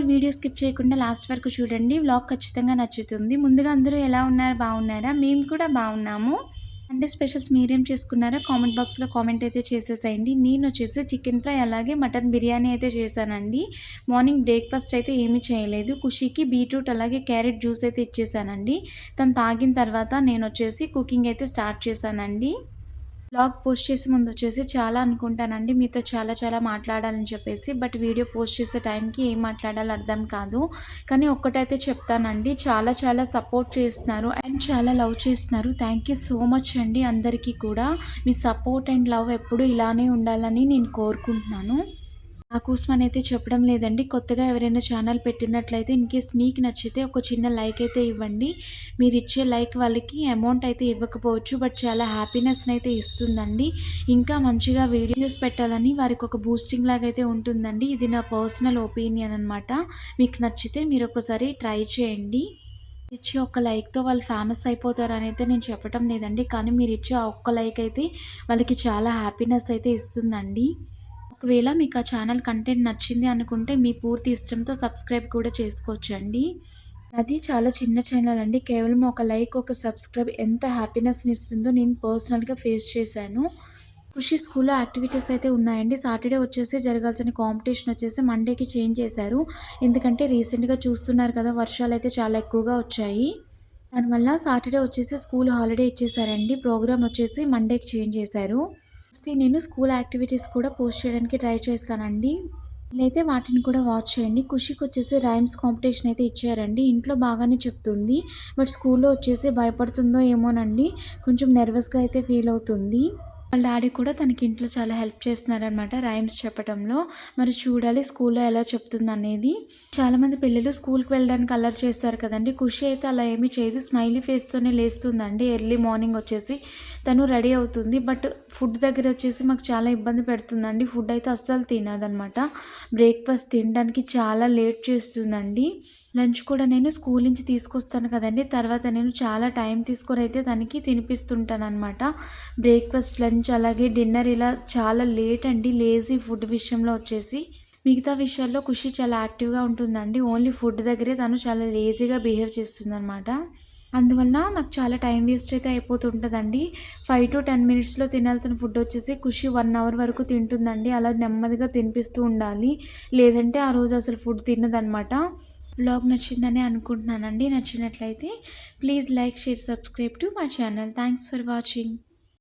All video skip చేయకుండా last వరకు చూడండి. వ్లాగ్ ఖచ్చితంగా నచ్చుతుంది. ముందుగా అందరూ ఎలా ఉన్నారు? బాగున్నారా? మేము కూడా బాగున్నాము. అంటే స్పెషల్స్ మీరేం చేసుకున్నారో కామెంట్ బాక్స్లో కామెంట్ అయితే చేసేసేయండి. నేను వచ్చేసి చికెన్ ఫ్రై అలాగే మటన్ బిర్యానీ అయితే చేశానండి. మార్నింగ్ బ్రేక్ఫాస్ట్ అయితే ఏమీ చేయలేదు. ఖుషీకి బీట్రూట్ అలాగే క్యారెట్ జ్యూస్ అయితే ఇచ్చేసానండి తను తాగిన తర్వాత నేను వచ్చేసి కుకింగ్ అయితే స్టార్ట్ చేశానండి. బ్లాగ్ పోస్ట్ చేసే ముందు వచ్చేసి చాలా అనుకుంటానండి. మీతో చాలా చాలా మాట్లాడాలని చెప్పేసి బట్ వీడియో పోస్ట్ చేసే టైంకి ఏం మాట్లాడాలో అర్థం కాదు. కానీ ఒక్కటైతే చెప్తానండి. చాలా చాలా సపోర్ట్ చేస్తున్నారు అండ్ చాలా లవ్ చేస్తున్నారు. థ్యాంక్ యూ సో మచ్ అండి అందరికీ కూడా. మీ సపోర్ట్ అండ్ లవ్ ఎప్పుడు ఇలానే ఉండాలని నేను కోరుకుంటున్నాను. నా కోసం అయితే చెప్పడం లేదండి. కొత్తగా ఎవరైనా ఛానల్ పెట్టినట్లయితే ఇన్ కేస్ మీకు నచ్చితే ఒక చిన్న లైక్ అయితే ఇవ్వండి. మీరు ఇచ్చే లైక్ వాళ్ళకి అమౌంట్ అయితే ఇవ్వకపోవచ్చు. బట్ చాలా హ్యాపీనెస్ని అయితే ఇస్తుందండి. ఇంకా మంచిగా వీడియోస్ పెట్టాలని వారికి ఒక బూస్టింగ్ లాగా అయితే ఉంటుందండి. ఇది నా పర్సనల్ ఒపీనియన్ అనమాట మీకు నచ్చితే మీరు ఒకసారి ట్రై చేయండి. ఇచ్చే ఒక్క లైక్తో వాళ్ళు ఫేమస్ అయిపోతారని అయితే నేను చెప్పటం లేదండి. కానీ మీరు ఇచ్చే ఒక్క లైక్ అయితే వాళ్ళకి చాలా హ్యాపీనెస్ అయితే ఇస్తుందండి. ఒకవేళ మీకు ఆ ఛానల్ కంటెంట్ నచ్చింది అనుకుంటే మీ పూర్తి ఇష్టంతో సబ్స్క్రైబ్ కూడా చేసుకోవచ్చండి. అది చాలా చిన్న ఛానల్ అండి. కేవలం ఒక లైక్ ఒక సబ్స్క్రైబ్ ఎంత హ్యాపీనెస్ని ఇస్తుందో నేను పర్సనల్గా ఫేస్ చేశాను. కృషి స్కూల్లో యాక్టివిటీస్ అయితే ఉన్నాయండి. సాటర్డే వచ్చేసి జరగాల్సిన కాంపిటీషన్ వచ్చేసి మండేకి చేంజ్ చేశారు. ఎందుకంటే రీసెంట్గా చూస్తున్నారు కదా వర్షాలు అయితే చాలా ఎక్కువగా వచ్చాయి. దానివల్ల సాటర్డే వచ్చేసి స్కూల్ హాలిడే ఇచ్చేసారండి. ప్రోగ్రామ్ వచ్చేసి మండేకి చేంజ్ చేశారు. మోస్ట్లీ నేను స్కూల్ యాక్టివిటీస్ కూడా పోస్ట్ చేయడానికి ట్రై చేస్తానండి. అయితే వాటిని కూడా వాచ్ చేయండి. ఖుషికి వచ్చేసి రైమ్స్ కాంపిటీషన్ అయితే ఇచ్చారండి. ఇంట్లో బాగానే చెప్తుంది. బట్ స్కూల్లో వచ్చేసి భయపడుతుందో ఏమోనండి. కొంచెం నెర్వస్గా అయితే ఫీల్ అవుతుంది. వాళ్ళ డాడీ కూడా తనకి ఇంట్లో చాలా హెల్ప్ చేస్తున్నారనమాట రైమ్స్ చెప్పడంలో మరి చూడాలి స్కూల్లో ఎలా చెప్తుంది అనేది చాలామంది పిల్లలు స్కూల్కి వెళ్ళడానికి అల్లరి చేస్తారు కదండి. ఖుషి అయితే అలా ఏమీ చేయదు. స్మైలీ ఫేస్తోనే లేస్తుందండి. ఎర్లీ మార్నింగ్ వచ్చేసి తను రెడీ అవుతుంది. బట్ ఫుడ్ దగ్గర వచ్చేసి మాకు చాలా ఇబ్బంది పెడుతుందండి. ఫుడ్ అయితే అస్సలు తినదనమాట బ్రేక్ఫాస్ట్ తినడానికి చాలా లేట్ చేస్తుందండి. లంచ్ కూడా నేను స్కూల్ నుంచి తీసుకొస్తాను కదండి. తర్వాత నేను చాలా టైం తీసుకొని అయితే తనకి తినిపిస్తుంటాను అనమాట బ్రేక్ఫాస్ట్ లంచ్ అలాగే డిన్నర్ ఇలా చాలా లేట్ అండి. లేజీ ఫుడ్ విషయంలో వచ్చేసి మిగతా విషయాల్లో ఖుషి చాలా యాక్టివ్గా ఉంటుందండి. ఓన్లీ ఫుడ్ దగ్గరే తను చాలా లేజీగా బిహేవ్ చేస్తుందన్నమాట. అందువల్ల నాకు చాలా టైం వేస్ట్ అయితే అయిపోతుంటుందండి. ఫైవ్ టు టెన్ మినిట్స్లో తినాల్సిన ఫుడ్ వచ్చేసి ఖుషి వన్ అవర్ వరకు తింటుందండి. అలా నెమ్మదిగా తినిపిస్తూ ఉండాలి. లేదంటే ఆ రోజు అసలు ఫుడ్ తినదనమాట బ్లాగ్ నచ్చిందని అనుకుంటున్నానండి. నచ్చినట్లయితే please like share subscribe to మా ఛానల్. Thanks for watching.